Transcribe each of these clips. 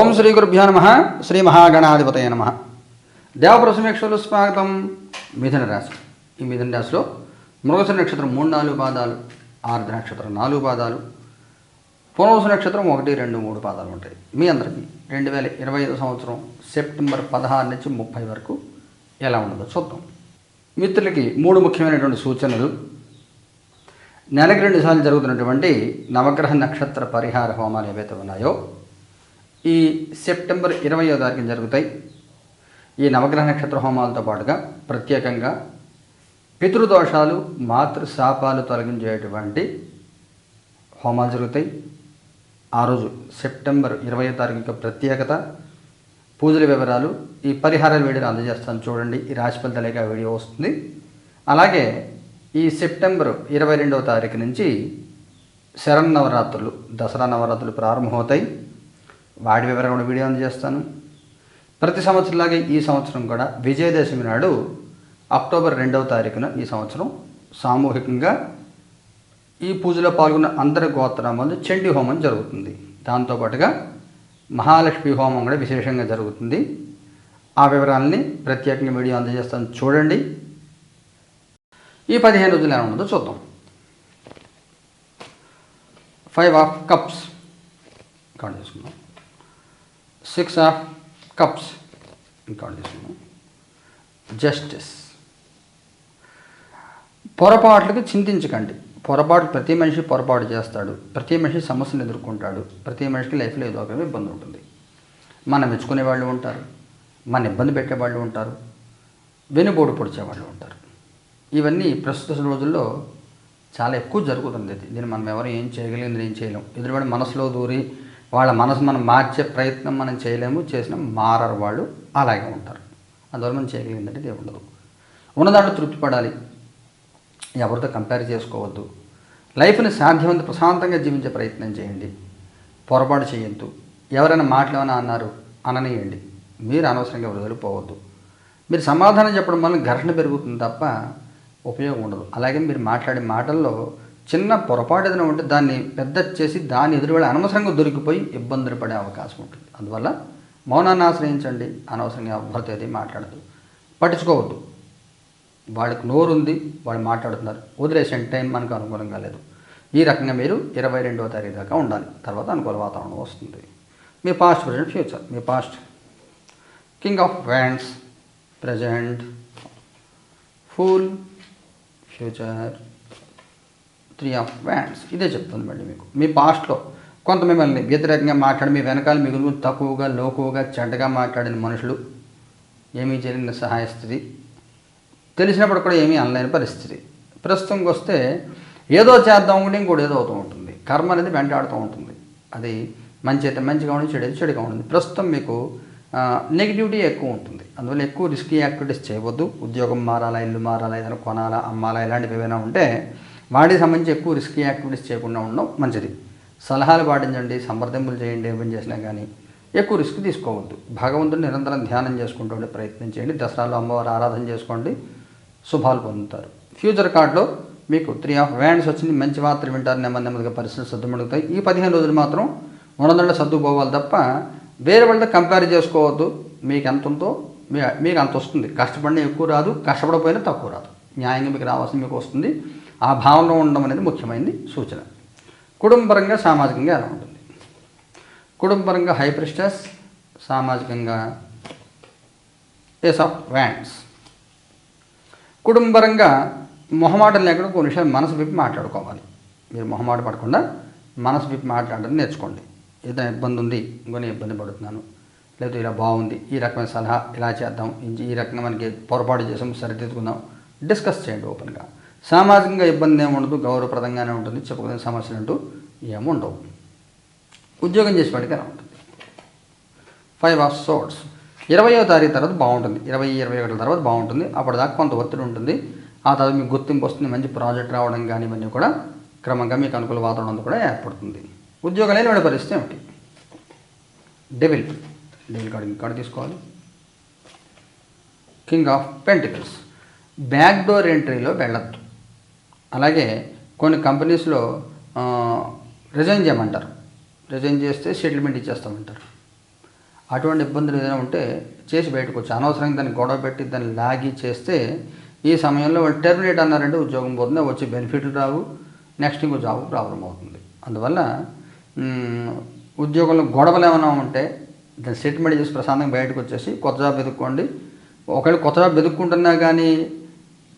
ఓం శ్రీ గురుభ్యో నమ. శ్రీ మహాగణాధిపతయ నమ. దేవప్రసమేక్షలు స్వాగతం. మిథున రాశి. ఈ మిథున రాశిలో మృగశ నక్షత్రం మూడు నాలుగు పాదాలు ఆర్ద్ర నక్షత్రం నాలుగు పాదాలు పునవస నక్షత్రం ఒకటి రెండు మూడు పాదాలు ఉంటాయి. మీ అందరికీ రెండు వేల ఇరవై ఐదు సంవత్సరం సెప్టెంబర్ పదహారు నుంచి ముప్పై వరకు ఎలా ఉండదో చూద్దాం. మిత్రులకి మూడు ముఖ్యమైనటువంటి సూచనలు. నెలకి రెండు సార్లు జరుగుతున్నటువంటి నవగ్రహ నక్షత్ర పరిహార హోమాలు ఏవైతే ఉన్నాయో ఈ సెప్టెంబర్ ఇరవయో తారీఖున జరుగుతాయి. ఈ నవగ్రహ నక్షత్ర హోమాలతో పాటుగా ప్రత్యేకంగా పితృదోషాలు మాతృ శాపాలు తొలగించేటువంటి హోమాలు జరుగుతాయి. ఆ రోజు సెప్టెంబర్ ఇరవయో తారీఖు యొక్క ప్రత్యేకత పూజల వివరాలు ఈ పరిహారాల వీడియోని అందజేస్తాను చూడండి. ఈ రాశి ఫలితాలేక వీడియో వస్తుంది. అలాగే ఈ సెప్టెంబర్ ఇరవై రెండవ తారీఖు నుంచి శరన్నవరాత్రులు దసరా నవరాత్రులు ప్రారంభమవుతాయి. వాటి వివరాలు కూడా వీడియో అందజేస్తాను. ప్రతి సంవత్సరంలాగే ఈ సంవత్సరం కూడా విజయదశమి నాడు అక్టోబర్ రెండవ తారీఖున ఈ సంవత్సరం సామూహికంగా ఈ పూజలో పాల్గొన్న అందరి గోత్రామాలు చండీ హోమం జరుగుతుంది. దాంతోపాటుగా మహాలక్ష్మి హోమం కూడా విశేషంగా జరుగుతుంది. ఆ వివరాలని ప్రత్యేకంగా వీడియో అందజేస్తాను. చూడండి. ఈ పదిహేను రోజులు ఎలా ఉండదో చూద్దాం. ఫైవ్ ఆఫ్ కప్స్ కౌంట్ చేసుకుందాం. సిక్స్ ఆఫ్ కప్స్ కౌంట్ చేసుకుందాం జస్టిస్ పొరపాట్లకి చింతించకండి. పొరపాటు ప్రతి మనిషి పొరపాటు చేస్తాడు. ప్రతి మనిషి సమస్యలు ఎదుర్కొంటాడు. ప్రతి మనిషికి లైఫ్లో ఏదో ఒక ఇబ్బంది ఉంటుంది. మనం మెచ్చుకునే వాళ్ళు ఉంటారు. మన ఇబ్బంది పెట్టే వాళ్ళు ఉంటారు. వెనుబోడు పొడిచే వాళ్ళు ఉంటారు. ఇవన్నీ ప్రస్తుత రోజుల్లో చాలా ఎక్కువ జరుగుతుంది. ఇది దీన్ని మనం ఎవరు ఏం చేయగలిగింది ఏం చేయలేం. ఎదురువాడి మనసులో దూరి వాళ్ళ మనసు మనం మార్చే ప్రయత్నం మనం చేయలేము చేసిన మారరు వాళ్ళు అలాగే ఉంటారు. అందువల్ల మనం చేయగలిగిందంటే ఇది ఉండదు ఉన్నదాంట్లో తృప్తి పడాలి ఎవరితో కంపేర్ చేసుకోవద్దు. లైఫ్ని సాధ్యమంత ప్రశాంతంగా జీవించే ప్రయత్నం చేయండి. పొరపాటు చేయొద్దు. ఎవరైనా మాటలేమైనా అన్నారు అననీయండి. మీరు అనవసరంగా వదిలిపోవద్దు. మీరు సమాధానం చెప్పడం వల్ల ఘర్షణ పెరుగుతుంది తప్ప ఉపయోగం ఉండదు. అలాగే మీరు మాట్లాడే మాటల్లో చిన్న పొరపాటు ఏదైనా ఉంటే దాన్ని పెద్ద చేసి దాని ఎదురువేళ అనవసరంగా దొరికిపోయి ఇబ్బందులు పడే అవకాశం ఉంటుంది. అందువల్ల మౌనాన్ని ఆశ్రయించండి. అనవసరంగా ఎవరితో ఏది మాట్లాడదు పట్టించుకోవద్దు. వాళ్ళకి నోరు ఉంది వాళ్ళు మాట్లాడుతున్నారు. వదిలేసే టైం మనకు అనుకూలంగా లేదు. ఈ రకంగా మీరు ఇరవై రెండవ తారీఖు దాకా ఉండాలి. తర్వాత అనుకూల వాతావరణం వస్తుంది. మీ past present future me past king of wands present full future three of wands ఇదే చెప్తుంది మళ్ళీ మీకు. మీ పాస్ట్లో కొంత మిమ్మల్ని వ్యతిరేకంగా మాట్లాడి మీ వెనకాల మిగులు తక్కువగా లోకువగా చెడ్డగా మాట్లాడిన మనుషులు ఏమీ చేయలేని సహాయ స్థితి. తెలిసినప్పుడు కూడా ఏమీ అనలేని పరిస్థితి. ప్రస్తుతంకి వస్తే ఏదో చేద్దాం ఉంటే ఇంకోటి ఏదో అవుతూ ఉంటుంది. కర్మ అనేది వెంటాడుతూ ఉంటుంది. అది మంచి అయితే మంచిగా ఉండి చెడు అయితే చెడుగా ఉంటుంది. ప్రస్తుతం మీకు నెగిటివిటీ ఎక్కువ ఉంటుంది. అందువల్ల ఎక్కువ రిస్కీ యాక్టివిటీస్ చేయవద్దు. ఉద్యోగం మారాలా ఇల్లు మారాలా ఏదైనా కొనాలా అమ్మాలా ఇలాంటివి ఏమైనా ఉంటే వాటికి సంబంధించి ఎక్కువ రిస్కీ యాక్టివిటీస్ చేయకుండా ఉండడం మంచిది. సలహాలు పాటించండి సంప్రదింపులు చేయండి ఏమని చేసినా కానీ ఎక్కువ రిస్క్ తీసుకోవద్దు. భగవంతుడిని నిరంతరం ధ్యానం చేసుకుంటుండే ప్రయత్నం చేయండి. దసరాలో అమ్మవారు ఆరాధన చేసుకోండి. శుభాలు పొందుతారు. ఫ్యూచర్ కార్డులో మీకు త్రీ ఆఫ్ వ్యాండ్స్ వచ్చింది. మంచి మాత్రం వింటారు. నెమ్మది నెమ్మదిగా పరిస్థితులు సర్దుమడుగుతాయి ఈ పదిహేను రోజులు మాత్రం ఉన్నదండ సర్దుకుపోవాలి తప్ప వేరే వాళ్ళతో కంపేర్ చేసుకోవద్దు. మీకు ఎంత ఉందో మీ మీకు అంత వస్తుంది. కష్టపడిన ఎక్కువ రాదు. కష్టపడపోయినా తక్కువ రాదు. న్యాయంగా మీకు రావాల్సింది మీకు వస్తుంది. ఆ భావనలో ఉండడం అనేది ముఖ్యమైనది సూచన. కుటుంబపరంగా సామాజికంగా ఎలా ఉంటుంది? కుటుంబపరంగా హైప్రెస్టస్ సామాజికంగా ఏస్ ఆఫ్ వ్యాండ్స్ కుటుంబపరంగా మొహమాటం లేకుండా కొన్ని విషయాలు మనసు విప్పి మాట్లాడుకోవాలి. మీరు మొహమాట పడకుండా మనసు విప్పి మాట్లాడడం నేర్చుకోండి. ఏదైనా ఇబ్బంది ఉంది ఇంకొని ఇబ్బంది పడుతున్నాను. లేదా ఇలా బాగుంది ఈ రకమైన సలహా ఇలా చేద్దాం ఈ రకంగా మనకి పొరపాటు చేసాం సరిదిద్దుకుందాం డిస్కస్ చేయండి ఓపెన్గా. సామాజికంగా ఇబ్బంది ఏమి ఉండదు గౌరవప్రదంగానే ఉంటుంది చెప్పుకునే సమస్యలు అంటూ ఏముండవు ఉద్యోగం చేసేవాడికి ఎలా ఉంటుంది? ఫైవ్ ఆఫ్ సోర్ట్స్ ఇరవయో తారీఖు తర్వాత బాగుంటుంది. ఇరవై ఇరవై ఒకటి తర్వాత బాగుంటుంది. అప్పటిదాకా కొంత ఒత్తిడి ఉంటుంది. ఆ తర్వాత మీకు గుర్తింపు వస్తుంది మంచి ప్రాజెక్ట్ రావడం కానీ ఇవన్నీ కూడా క్రమంగా మీకు అనుకూల వాతావరణం కూడా ఏర్పడుతుంది. ఉద్యోగం లేని వాడి పరిస్థితి ఏమిటి? డెవిల్ డెవిల్ కార్డు కార్డు తీసుకోవాలి. King of pentacles back door ఎంట్రీలో వెళ్ళొద్దు. అలాగే కొన్ని కంపెనీస్లో రిజైన్ చేయమంటారు. రిజైన్ చేస్తే సెటిల్మెంట్ ఇచ్చేస్తామంటారు. అటువంటి ఇబ్బందులు ఏదైనా ఉంటే చేసి బయటకు వచ్చి అనవసరంగా దాన్ని గొడవ పెట్టి దాన్ని లాగి చేస్తే ఈ సమయంలో వాళ్ళు టెర్మినేట్ అన్నారంటే ఉద్యోగం పోతుంది వచ్చి బెనిఫిట్లు రావు నెక్స్ట్ ఇంకో జాబ్ ప్రాబ్లం అవుతుంది. అందువల్ల ఉద్యోగంలో గొడవలు ఏమైనా ఉంటే దాన్ని సెటిల్మెంట్ చేసి ప్రశాంతంగా బయటకు వచ్చేసి కొత్త జాబ్ వెతుక్కోండి. ఒకవేళ కొత్త జాబ్ వెతుక్కుంటున్నా కానీ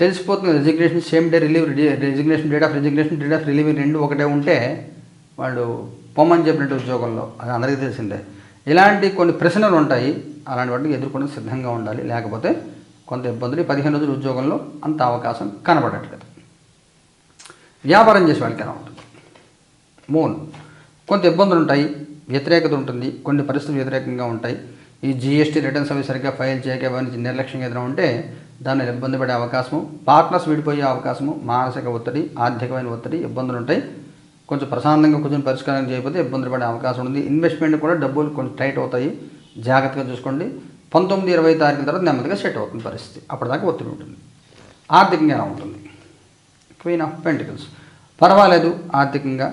తెలిసిపోతుంది. Resignation same day relieve resignation date of resignation date of relieve రెండు ఒకటే ఉంటే వాళ్ళు పొమ్మని చెప్పినట్టు ఉద్యోగంలో. అది అందరికీ తెలిసిందే. ఇలాంటి కొన్ని ప్రశ్నలు ఉంటాయి. అలాంటి వాటిని ఎదుర్కొనే సిద్ధంగా ఉండాలి. లేకపోతే కొంత ఇబ్బందులు పదిహేను రోజుల ఉద్యోగంలో అంత అవకాశం కనబడట్లేదు. వ్యాపారం చేసే వాళ్ళకి ఎలా ఉంటుంది? మూన్ కొంత ఇబ్బందులు ఉంటాయి. వ్యతిరేకత ఉంటుంది. కొన్ని పరిస్థితులు వ్యతిరేకంగా ఉంటాయి. ఈ జిఎస్టీ రిటర్న్స్ అవి సరిగ్గా ఫైల్ చేయక అవన్నీ నిర్లక్ష్యం ఏదైనా ఉంటే దాన్ని ఇబ్బంది పడే అవకాశము పార్ట్నర్స్ విడిపోయే అవకాశము మానసిక ఒత్తిడి ఆర్థికమైన ఒత్తిడి ఇబ్బందులు ఉంటాయి. కొంచెం ప్రశాంతంగా కొంచెం పరిష్కారం చేయకపోతే ఇబ్బందులు పడే అవకాశం ఉంది. ఇన్వెస్ట్మెంట్ కూడా డబ్బులు కొంచెం టైట్ అవుతాయి. జాగ్రత్తగా చూసుకోండి. పంతొమ్మిది ఇరవై తారీఖుల తర్వాత నెమ్మదిగా సెట్ అవుతుంది పరిస్థితి. అప్పటిదాకా ఒత్తిడి ఉంటుంది. ఆర్థికంగా ఎలా ఉంటుంది? క్వీన్ ఆఫ్ పెంటికల్స్ పర్వాలేదు ఆర్థికంగా.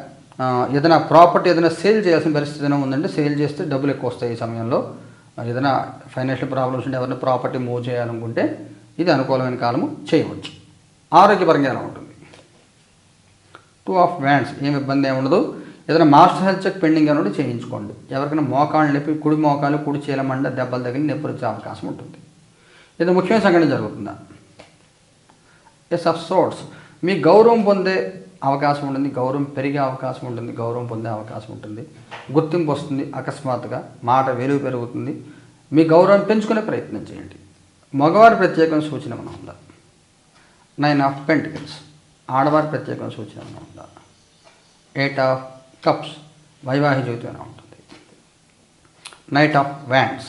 ఏదైనా ప్రాపర్టీ ఏదైనా సేల్ చేయాల్సిన పరిస్థితి ఏదైనా ఉందంటే సేల్ చేస్తే డబ్బులు ఎక్కువ వస్తాయి ఈ సమయంలో. ఏదైనా ఫైనాన్షియల్ ప్రాబ్లమ్స్ ఉంటే ఎవరైనా ప్రాపర్టీ మూవ్ చేయాలనుకుంటే ఇది అనుకూలమైన కాలము చేయవచ్చు. ఆరోగ్యపరంగా ఎలా ఉంటుంది? టూ ఆఫ్ వ్యాండ్స్ ఏం ఇబ్బంది ఏమి ఉండదు. ఏదైనా మాస్టర్ హెల్త్ చెక్ పెండింగ్ అని చేయించుకోండి. ఎవరికైనా మోకాళ్ళు నొప్పి కుడి మోకాలు కుడి చీలమండ దెబ్బలు తగిలి నొప్పి వచ్చే అవకాశం ఉంటుంది. ఇది ముఖ్యమైన సంఘటన జరుగుతుందా? ఎస్ ఆఫ్ సోర్ట్స్ మీ గౌరవం పొందే అవకాశం ఉంటుంది గౌరవం పెరిగే అవకాశం ఉంటుంది గౌరవం పొందే అవకాశం ఉంటుంది. గుర్తింపు వస్తుంది అకస్మాత్తుగా మాట వెలుగు పెరుగుతుంది. మీ గౌరవం పెంచుకునే ప్రయత్నం చేయండి. మగవారి ప్రత్యేకమైన సూచన మనం ఉందా? నైన్ ఆఫ్ పెంటికల్స్ ఆడవారి ప్రత్యేకమైన సూచన ఏమైనా ఉందా? ఎయిట్ ఆఫ్ కప్స్ వైవాహిక జీవితం ఎలా ఉంటుంది? నైట్ ఆఫ్ వ్యాండ్స్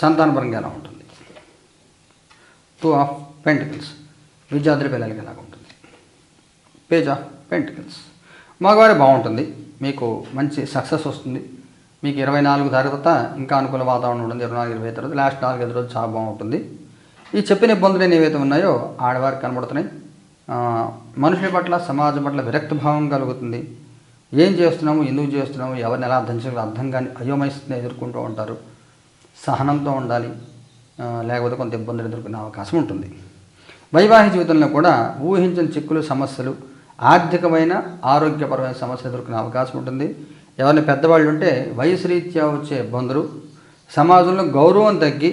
సంతానపరంగా ఎలా ఉంటుంది? టూ ఆఫ్ పెంటికల్స్ విద్యార్థుల పిల్లలకి ఎలా ఉంటుంది? పేజ్? Of pentacles. మగవారి బాగుంటుంది. మీకు మంచి సక్సెస్ వస్తుంది. మీకు ఇరవై నాలుగు తర్వాత ఇంకా అనుకూల వాతావరణం ఉంటుంది ఇరవై నాలుగు ఇరవై తర్వాత లాస్ట్ నాలుగు ఐదు రోజులు చాలా బాగుంటుంది. ఈ చెప్పిన ఇబ్బందులు ఏవైతే ఉన్నాయో ఆడవారికి కనబడుతున్నాయి. మనుషుల పట్ల సమాజం పట్ల విరక్తి భావం కలుగుతుంది. ఏం చేస్తున్నాము? ఎందుకు చేస్తున్నాము? ఎవరిని ఎలా అర్థం చేయాలో అర్థం కానీ అయోమయస్థితిని ఎదుర్కొంటూ ఉంటారు. సహనంతో ఉండాలి. లేకపోతే కొంత ఇబ్బందులు ఎదుర్కొనే అవకాశం ఉంటుంది. వైవాహిక జీవితంలో కూడా ఊహించిన చిక్కులు సమస్యలు ఆర్థికమైన ఆరోగ్యపరమైన సమస్యలు ఎదుర్కొనే అవకాశం ఉంటుంది. ఎవరిని పెద్దవాళ్ళు ఉంటే వయసు రీత్యా వచ్చే ఇబ్బందులు సమాజంలో గౌరవం తగ్గి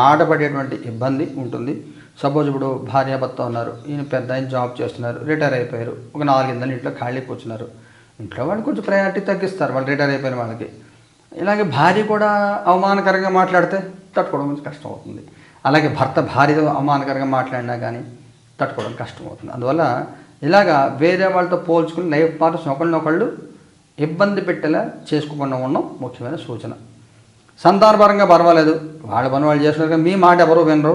మాట పడేటువంటి ఇబ్బంది ఉంటుంది. సపోజ్ ఇప్పుడు భార్యాభర్త ఉన్నారు ఈయన పెద్ద ఆయన జాబ్ చేస్తున్నారు రిటైర్ అయిపోయారు ఒక నాలుగైదు ఇంట్లో ఖాళీ కూర్చున్నారు. ఇంట్లో వాళ్ళు కొంచెం ప్రయారిటీ తగ్గిస్తారు వాళ్ళు రిటైర్ అయిపోయిన వాళ్ళకి. ఇలాగే భార్య కూడా అవమానకరంగా మాట్లాడితే తట్టుకోవడం కొంచెం కష్టం అవుతుంది. అలాగే భర్త భార్యతో అవమానకరంగా మాట్లాడినా కానీ తట్టుకోవడం కష్టం అవుతుంది అందువల్ల ఇలాగా వేరే వాళ్ళతో పోల్చుకుని లైఫ్ పార్ట్నర్స్ ఒకళ్ళనొకళ్ళు ఇబ్బంది పెట్టేలా చేసుకోకుండా ఉండడం ముఖ్యమైన సూచన. సంతానపరంగా పర్వాలేదు. వాళ్ళ పని వాళ్ళు చేస్తున్నారు కానీ మీ మాట ఎవరు వినరు.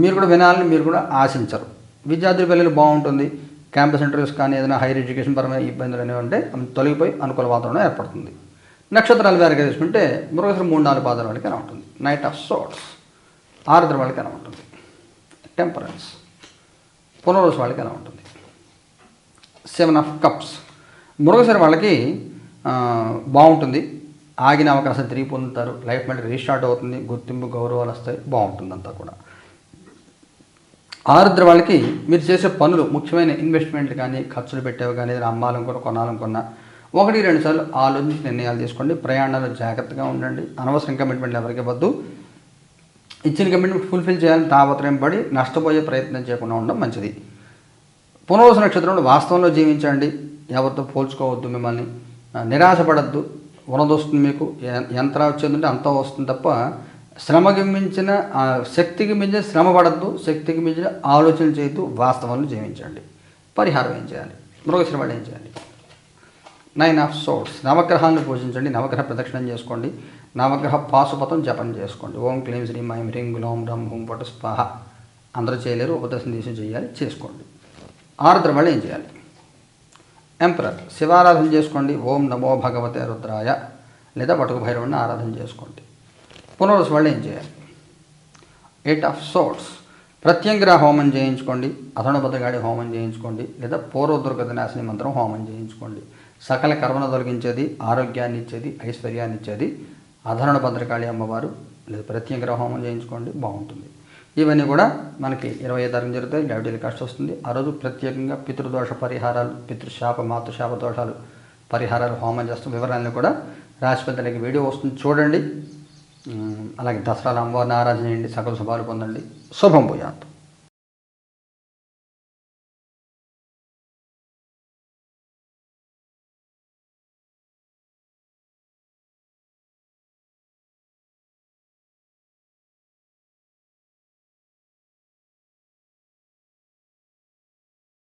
మీరు కూడా వినాలని మీరు కూడా ఆశించరు. విద్యార్థుల పిల్లలు బాగుంటుంది. క్యాంపస్ ఇంటర్వ్యూస్ కానీ ఏదైనా హైయర్ ఎడ్యుకేషన్ పరమైన ఇబ్బందులు అనేవి ఉంటే అవి తొలగిపోయి అనుకూల వాతావరణం ఏర్పడుతుంది. నక్షత్రాలు వేరుగా తీసుకుంటే మృగశిర మూడు నాలుగు పాదాల వాళ్ళకి ఉంటుంది నైట్ ఆఫ్ సోట్స్ ఆరుద్ర వాళ్ళకి ఎలా ఉంటుంది. టెంపరెన్స్ పునరుస్ వాళ్ళకి ఎలా ఉంటుంది. సెవెన్ ఆఫ్ కప్స్ మృగశిర వాళ్ళకి బాగుంటుంది. ఆగిన అవకాశం తిరిగి పొందుతారు. లైఫ్ మళ్ళీ రీస్టార్ట్ అవుతుంది. గుర్తింపు గౌరవాలు వస్తాయి. బాగుంటుంది అంతా కూడా. ఆరుద్ర వాళ్ళకి మీరు చేసే పనులు ముఖ్యమైన ఇన్వెస్ట్మెంట్ కానీ ఖర్చులు పెట్టేవి కానీ అమ్మాలనుకున్న కొనాలనుకున్న ఒకటి రెండు సార్లు ఆలోచించి నిర్ణయాలు తీసుకోండి. ప్రయాణాలు జాగ్రత్తగా ఉండండి. అనవసరం కమిట్మెంట్ ఎవరికి ఇవ్వద్దు. ఇచ్చిన కమిట్మెంట్ ఫుల్ఫిల్ చేయాలని తాపత్రయం పడి నష్టపోయే ప్రయత్నం చేయకుండా ఉండడం మంచిది. పునర్వస నక్షత్రంలో వాస్తవంలో జీవించండి. ఎవరితో పోల్చుకోవద్దు మిమ్మల్ని. నిరాశపడద్దు. ఉన్నది మీకు. ఎ- ఎంత వచ్చిందంటే అంత వస్తుంది తప్ప శ్రమకి మించిన శక్తికి మించిన శ్రమ పడద్దు. శక్తికి మించిన ఆలోచన చేయొద్దు. వాస్తవంలో జీవించండి. పరిహారం ఏం చేయాలి? మృగశ్రమ ఏం చేయాలి? Nine of swords. నవగ్రహాలను పూజించండి. నవగ్రహ ప్రదక్షిణం చేసుకోండి. నవగ్రహ పాశుపతం జపం చేసుకోండి. ఓం క్లీం శ్రీం ఐం హ్రీం గులాం బ్రహ్మ హుం పటు స్పాహ అందరూ చేయలేరు ఉపదర్శనం తీసి చేయాలి చేసుకోండి. ఆరుద్ర వాళ్ళు ఏం చేయాలి? ఎంపరర్ శివారాధన చేసుకోండి. ఓం నమో భగవతే రుద్రాయ. లేదా వటుకు భైరవుని ఆరాధన చేసుకోండి. పునరుస్ వాళ్ళు ఏం చేయాలి? ఎయిట్ ఆఫ్ సోట్స్ ప్రత్యంగిర హోమం చేయించుకోండి. అతను భద్రగాడి హోమం చేయించుకోండి. లేదా పూర్వదుర్గత నాశని మంత్రం హోమం చేయించుకోండి. సకల కర్మను తొలగించేది ఆరోగ్యాన్ని ఇచ్చేది ఐశ్వర్యాన్ని ఇచ్చేది ఆదరణ భద్రకాళి అమ్మవారు లేదా ప్రత్యేక హోమం చేయించుకోండి బాగుంటుంది. ఇవన్నీ కూడా మనకి ఇరవై ఐదు తారీఖు జరుగుతాయి డైబెటీలు కష్టం వస్తుంది. ఆ రోజు ప్రత్యేకంగా పితృదోష పరిహారాలు పితృశాప మాతృశాప దోషాలు పరిహారాలు హోమం చేస్తాం వివరాలను కూడా రాశిపతికి వీడియో వస్తుంది. చూడండి. అలాగే దసరాలో అమ్మవారిని ఆరాధన చేయండి సకల శుభాలు పొందండి. శుభం పోయాత్